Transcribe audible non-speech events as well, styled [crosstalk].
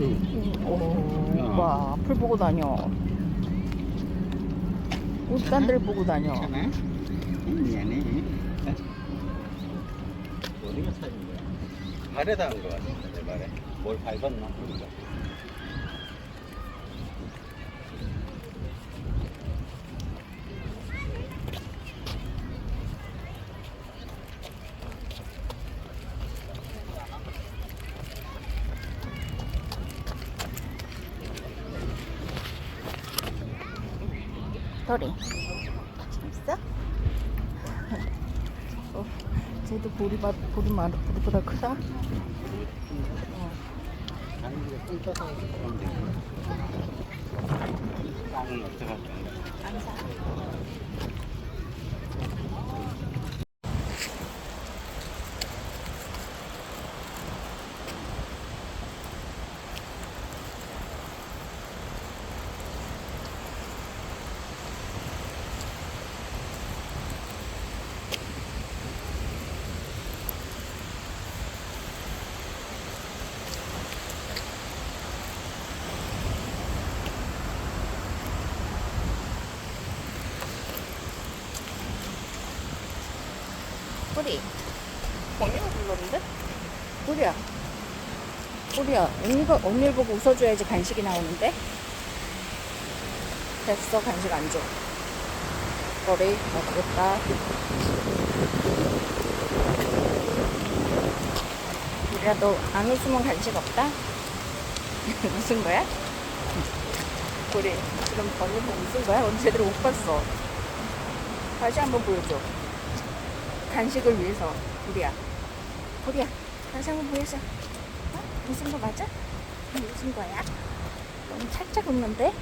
오, 와, 풀 보고 다녀. 옷딴 데를 보고 다녀. 괜찮아? 미안해. 어디가 살인 거야? 발에다 한거 같아, 내 발에. 뭘 밟았나? 그러니까. 털이. 재밌어? 어, 쟤도 보리밥, 보리말, 보리보다 크다? 어. 아니, 이거 똥 싸서 그러면 돼. 땅은 어떻게 할 건데? 안 사. 뿌리. 언니가 불렀는데? 뿌리야. 뿌리야. 언니가, 언니를 보고 웃어줘야지 간식이 나오는데? 됐어, 간식 안 줘. 머리, 먹겠다. 뿌리야, 너안 웃으면 간식 없다? [laughs] 웃은 거야? 뿌리, 그럼 언니 보고 웃은 거야? 언니 제대로 못 봤어. 다시 한번 보여줘. 간식을 위해서 우리야 우리야 한번 보여줘 어? 웃은 거 맞아? 웃은 거야? 너무 살짝 웃는데?